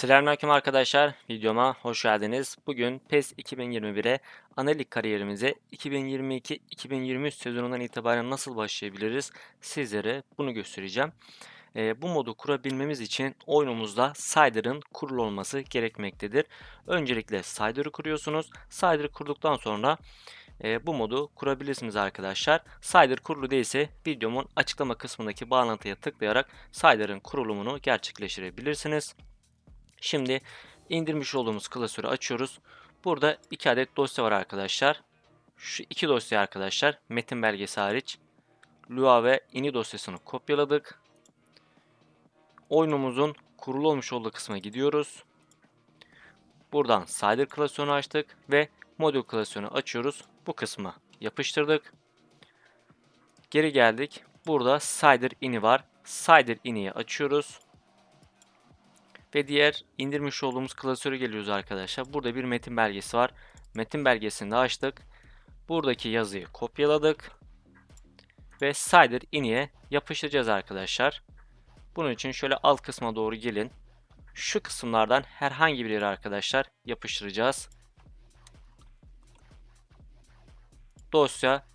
Selamünaleyküm arkadaşlar. Videoma hoş geldiniz. Bugün PES 2021'e ana lig kariyerimize 2022-2023 sezonundan itibaren nasıl başlayabiliriz sizlere bunu göstereceğim. Ee, bu modu kurabilmemiz için oyunumuzda Sider'ın kurulu olması gerekmektedir. Öncelikle Sider'ı kuruyorsunuz. Sider'ı kurduktan sonra e, bu modu kurabilirsiniz arkadaşlar. Sider kurulu değilse videomun açıklama kısmındaki bağlantıya tıklayarak Sider'ın kurulumunu gerçekleştirebilirsiniz. Şimdi indirmiş olduğumuz klasörü açıyoruz. Burada iki adet dosya var arkadaşlar. Şu iki dosya arkadaşlar metin belgesi hariç Lua ve ini dosyasını kopyaladık. Oyunumuzun kurulu olmuş olduğu kısma gidiyoruz. Buradan Cider klasörünü açtık ve modül klasörünü açıyoruz. Bu kısmı yapıştırdık. Geri geldik. Burada Cider ini var. Cider iniyi açıyoruz. Ve diğer indirmiş olduğumuz klasörü geliyoruz arkadaşlar. Burada bir metin belgesi var. Metin belgesini de açtık. Buradaki yazıyı kopyaladık. Ve Cider iniye yapıştıracağız arkadaşlar. Bunun için şöyle alt kısma doğru gelin. Şu kısımlardan herhangi bir yere arkadaşlar yapıştıracağız. Dosya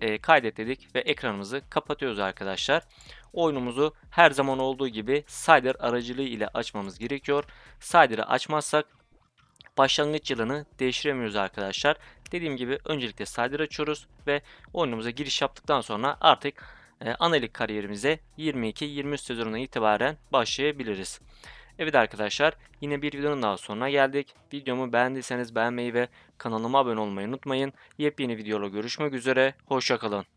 e, kaydet dedik ve ekranımızı kapatıyoruz arkadaşlar. Oyunumuzu her zaman olduğu gibi Cider aracılığı ile açmamız gerekiyor. Cider'ı açmazsak başlangıç yılını değiştiremiyoruz arkadaşlar. Dediğim gibi öncelikle Cider açıyoruz ve oyunumuza giriş yaptıktan sonra artık e, analik kariyerimize 22-23 sezonundan itibaren başlayabiliriz. Evet arkadaşlar yine bir videonun daha sonuna geldik. Videomu beğendiyseniz beğenmeyi ve kanalıma abone olmayı unutmayın. Yepyeni videoda görüşmek üzere. Hoşçakalın.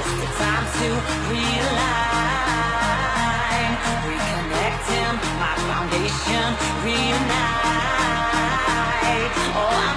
It's time to realign, my foundation, reunite. Oh,